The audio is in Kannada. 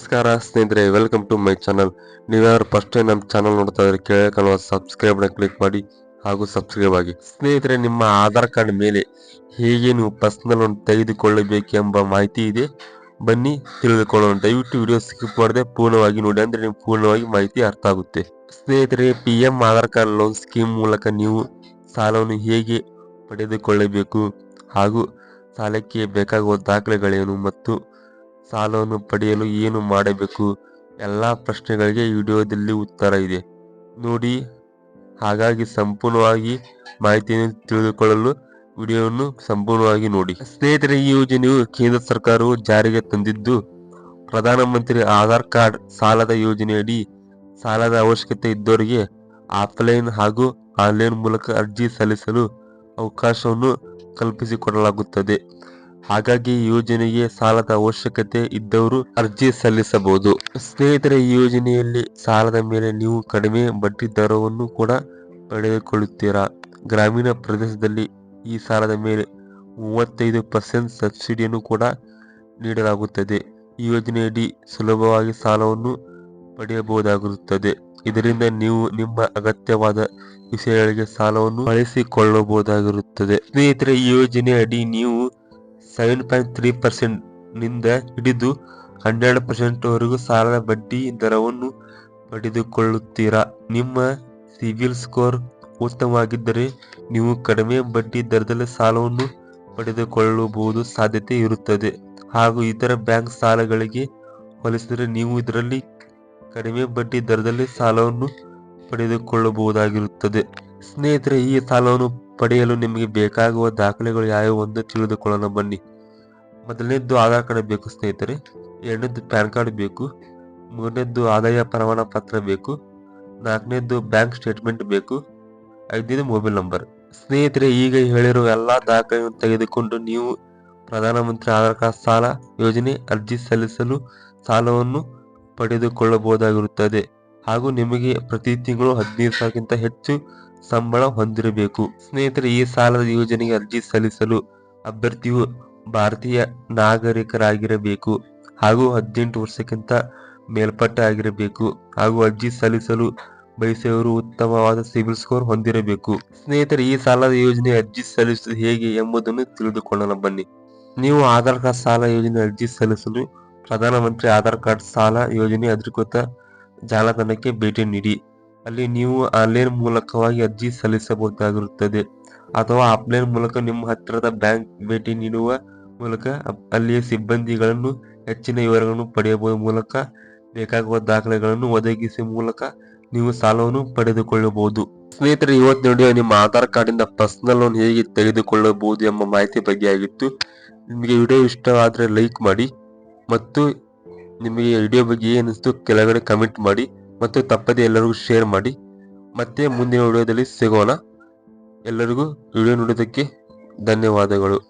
ನಮಸ್ಕಾರ, ಸ್ನೇಹಿತರೆ ವೆಲ್ಕಮ್ ಟು ಮೈ ಚಾನಲ್ ನೀವ್ಯಾರು ಫಸ್ಟ್ ಟೈಮ್ ನಮ್ಮ ಚಾನಲ್ ನೋಡ್ತಾ ಇದ್ರೆ ಕೆಳಗೆ ಸಬ್ಸ್ಕ್ರೈಬ್ ಸಬ್ಸ್ಕ್ರೈಬ್ನ ಕ್ಲಿಕ್ ಮಾಡಿ ಹಾಗೂ ಸಬ್ಸ್ಕ್ರೈಬ್ ಆಗಿ. ಸ್ನೇಹಿತರೆ, ನಿಮ್ಮ ಆಧಾರ್ ಕಾರ್ಡ್ ಮೇಲೆ ಹೇಗೆ ನೀವು ಪರ್ಸನಲ್ ಲೋನ್ ತೆಗೆದುಕೊಳ್ಳಬೇಕು ಎಂಬ ಮಾಹಿತಿ ಇದೆ. ಬನ್ನಿ, ತಿಳಿದುಕೊಳ್ಳೋಣ. ದಯವಿಟ್ಟು ವಿಡಿಯೋ ಸ್ಕಿಪ್ ಮಾಡದೆ ಪೂರ್ಣವಾಗಿ ನೋಡಿ ಅಂದ್ರೆ ನಿಮ್ಗೆ ಪೂರ್ಣವಾಗಿ ಮಾಹಿತಿ ಅರ್ಥ ಆಗುತ್ತೆ. ಸ್ನೇಹಿತರೆ P M Aadhaar card loan scheme ಮೂಲಕ ನೀವು ಸಾಲವನ್ನು ಹೇಗೆ ಪಡೆದುಕೊಳ್ಳಬೇಕು ಹಾಗೂ ಸಾಲಕ್ಕೆ ಬೇಕಾಗುವ ದಾಖಲೆಗಳೇನು ಮತ್ತು ಸಾಲವನ್ನು ಪಡೆಯಲು ಏನು ಮಾಡಬೇಕು? ಎಲ್ಲ ಪ್ರಶ್ನೆಗಳಿಗೆ ವಿಡಿಯೋದಲ್ಲಿ ಉತ್ತರ ಇದೆ. ನೋಡಿ, ಹಾಗಾಗಿ ಸಂಪೂರ್ಣವಾಗಿ ಮಾಹಿತಿಯನ್ನು ತಿಳಿದುಕೊಳ್ಳಲು ವಿಡಿಯೋವನ್ನು ಸಂಪೂರ್ಣವಾಗಿ ನೋಡಿ. ಸ್ನೇಹಿತರೆ, ಈ ಯೋಜನೆಯು ಕೇಂದ್ರ ಸರ್ಕಾರವು ಜಾರಿಗೆ ತಂದಿದ್ದು, ಪ್ರಧಾನಮಂತ್ರಿ ಆಧಾರ್ ಕಾರ್ಡ್ ಸಾಲದ ಯೋಜನೆಯಡಿ ಸಾಲದ ಅವಶ್ಯಕತೆ ಇದ್ದವರಿಗೆ ಆಫ್ಲೈನ್ ಹಾಗೂ ಆನ್ಲೈನ್ ಮೂಲಕ ಅರ್ಜಿ ಸಲ್ಲಿಸಲು ಅವಕಾಶವನ್ನು ಕಲ್ಪಿಸಿಕೊಡಲಾಗುತ್ತದೆ. ಹಾಗಾಗಿ ಯೋಜನೆಗೆ ಸಾಲದ ಅವಶ್ಯಕತೆ ಇದ್ದವರು ಅರ್ಜಿ ಸಲ್ಲಿಸಬಹುದು. ಸ್ನೇಹಿತರೆ, ಈ ಯೋಜನೆಯಲ್ಲಿ ಸಾಲದ ಮೇಲೆ ನೀವು ಕಡಿಮೆ ಬಡ್ಡಿ ದರವನ್ನು ಕೂಡ ಪಡೆದುಕೊಳ್ಳುತ್ತೀರಾ? ಗ್ರಾಮೀಣ ಪ್ರದೇಶದಲ್ಲಿ ಈ ಸಾಲದ ಮೇಲೆ ಮೂವತ್ತೈದು ಪರ್ಸೆಂಟ್ ಸಬ್ಸಿಡಿಯನ್ನು ಕೂಡ ನೀಡಲಾಗುತ್ತದೆ. ಈ ಯೋಜನೆಯಡಿ ಸುಲಭವಾಗಿ ಸಾಲವನ್ನು ಪಡೆಯಬಹುದಾಗಿರುತ್ತದೆ. ಇದರಿಂದ ನೀವು ನಿಮ್ಮ ಅಗತ್ಯವಾದ ವಿಷಯಗಳಿಗೆ ಸಾಲವನ್ನು ಬಳಸಿಕೊಳ್ಳಬಹುದಾಗಿರುತ್ತದೆ. ಸ್ನೇಹಿತರೆ, ಈ ಯೋಜನೆ ಅಡಿ ನೀವು ಸೆವೆನ್ ಪಾಯಿಂಟ್ ತ್ರೀ ಪರ್ಸೆಂಟ್ನಿಂದ ಹಿಡಿದು ಹನ್ನೆರಡು ಪರ್ಸೆಂಟ್ ವರೆಗೂ ಸಾಲದ ಬಡ್ಡಿ ದರವನ್ನು ಪಡೆದುಕೊಳ್ಳುತ್ತೀರಾ? ನಿಮ್ಮ ಸಿಬಿಲ್ ಸ್ಕೋರ್ ಉತ್ತಮವಾಗಿದ್ದರೆ ನೀವು ಕಡಿಮೆ ಬಡ್ಡಿ ದರದಲ್ಲಿ ಸಾಲವನ್ನು ಪಡೆದುಕೊಳ್ಳಬಹುದು ಸಾಧ್ಯತೆ ಇರುತ್ತದೆ. ಹಾಗೂ ಇತರ ಬ್ಯಾಂಕ್ ಸಾಲಗಳಿಗೆ ಹೋಲಿಸಿದರೆ ನೀವು ಇದರಲ್ಲಿ ಕಡಿಮೆ ಬಡ್ಡಿ ದರದಲ್ಲಿ ಸಾಲವನ್ನು ಪಡೆದುಕೊಳ್ಳಬಹುದಾಗಿರುತ್ತದೆ. ಸ್ನೇಹಿತರೆ, ಈ ಸಾಲವನ್ನು ಪಡೆಯಲು ನಿಮಗೆ ಬೇಕಾಗುವ ದಾಖಲೆಗಳು ಯಾವ್ಯಾವು ಎಂದು ತಿಳಿದುಕೊಳ್ಳೋಣ ಬನ್ನಿ. ಮೊದಲನೇದ್ದು ಆಧಾರ್ ಕಾರ್ಡ್ ಬೇಕು ಸ್ನೇಹಿತರೆ. ಎರಡನೇದ್ದು ಪ್ಯಾನ್ ಕಾರ್ಡ್ ಬೇಕು. ಮೂರನೇದ್ದು ಆದಾಯ ಪ್ರಮಾಣ ಪತ್ರ ಬೇಕು. ನಾಲ್ಕನೇದ್ದು ಬ್ಯಾಂಕ್ ಸ್ಟೇಟ್ಮೆಂಟ್ ಬೇಕು. ಐದನೇದು ಮೊಬೈಲ್ ನಂಬರ್. ಸ್ನೇಹಿತರೆ, ಈಗ ಹೇಳಿರುವ ಎಲ್ಲ ದಾಖಲೆಗಳನ್ನು ತೆಗೆದುಕೊಂಡು ನೀವು ಪ್ರಧಾನಮಂತ್ರಿ ಆಧಾರ್ ಕಾರ್ಡ್ ಸಾಲ ಯೋಜನೆ ಅರ್ಜಿ ಸಲ್ಲಿಸಲು ಸಾಲವನ್ನು ಪಡೆದುಕೊಳ್ಳಬಹುದಾಗಿರುತ್ತದೆ. ಹಾಗೂ ನಿಮಗೆ ಪ್ರತಿ ತಿಂಗಳು ಹದಿನೈದು ಸಾವಿರಕ್ಕಿಂತ ಹೆಚ್ಚು ಸಂಬಳ ಹೊಂದಿರಬೇಕು. ಸ್ನೇಹಿತರೆ, ಈ ಸಾಲದ ಯೋಜನೆಗೆ ಅರ್ಜಿ ಸಲ್ಲಿಸಲು ಅಭ್ಯರ್ಥಿಯು ಭಾರತೀಯ ನಾಗರಿಕರಾಗಿರಬೇಕು ಹಾಗೂ ಹದಿನೆಂಟು ವರ್ಷಕ್ಕಿಂತ ಮೇಲ್ಪಟ್ಟ ಆಗಿರಬೇಕು ಹಾಗೂ ಅರ್ಜಿ ಸಲ್ಲಿಸಲು ಬಯಸುವವರು ಉತ್ತಮವಾದ ಸಿಬಿಲ್ ಸ್ಕೋರ್ ಹೊಂದಿರಬೇಕು. ಸ್ನೇಹಿತರೆ, ಈ ಸಾಲದ ಯೋಜನೆ ಅರ್ಜಿ ಸಲ್ಲಿಸುವುದು ಹೇಗೆ ಎಂಬುದನ್ನು ತಿಳಿದುಕೊಳ್ಳೋಣ. ಬನ್ನಿ. ನೀವು ಆಧಾರ್ ಕಾರ್ಡ್ ಸಾಲ ಯೋಜನೆ ಅರ್ಜಿ ಸಲ್ಲಿಸಲು ಪ್ರಧಾನಮಂತ್ರಿ ಆಧಾರ್ ಕಾರ್ಡ್ ಸಾಲ ಯೋಜನೆ ಅಧಿಕೃತ ಜಾಲತಾಣಕ್ಕೆ ಭೇಟಿ ನೀಡಿ. ಅಲ್ಲಿ ನೀವು ಆನ್ಲೈನ್ ಮೂಲಕವಾಗಿ ಅರ್ಜಿ ಸಲ್ಲಿಸಬಹುದಾಗಿರುತ್ತದೆ. ಅಥವಾ ಆಫ್ಲೈನ್ ಮೂಲಕ ನಿಮ್ಮ ಹತ್ತಿರದ ಬ್ಯಾಂಕ್ ಭೇಟಿ ನೀಡುವ ಮೂಲಕ ಅಲ್ಲಿಯ ಸಿಬ್ಬಂದಿಗಳನ್ನು, ಹೆಚ್ಚಿನ ವಿವರಗಳನ್ನು ಪಡೆಯುವ ಮೂಲಕ ಬೇಕಾಗುವ ದಾಖಲೆಗಳನ್ನು ಒದಗಿಸುವ ಮೂಲಕ ನೀವು ಸಾಲವನ್ನು ಪಡೆದುಕೊಳ್ಳಬಹುದು. ಸ್ನೇಹಿತರೆ, ಇವತ್ತು ನೋಡಿ ನಿಮ್ಮ ಆಧಾರ್ ಕಾರ್ಡಿಂದ ಪರ್ಸನಲ್ ಲೋನ್ ಹೇಗೆ ತೆಗೆದುಕೊಳ್ಳಬಹುದು ಎಂಬ ಮಾಹಿತಿ ಬಗ್ಗೆ ಆಗಿತ್ತು. ನಿಮಗೆ ವಿಡಿಯೋ ಇಷ್ಟವಾದರೆ ಲೈಕ್ ಮಾಡಿ ಮತ್ತು ನಿಮಗೆ ವಿಡಿಯೋ ಬಗ್ಗೆ ಏನಿಸ್ತು ಕೆಳಗಡೆ ಕಮೆಂಟ್ ಮಾಡಿ. ಮತ್ತು ತಪ್ಪದೆ ಎಲ್ಲರಿಗೂ ಶೇರ್ ಮಾಡಿ. ಮತ್ತೆ ಮುಂದಿನ ವಿಡಿಯೋದಲ್ಲಿ ಸಿಗೋಣ. ಎಲ್ಲರಿಗೂ ವಿಡಿಯೋ ನೋಡೋದಕ್ಕೆ ಧನ್ಯವಾದಗಳು.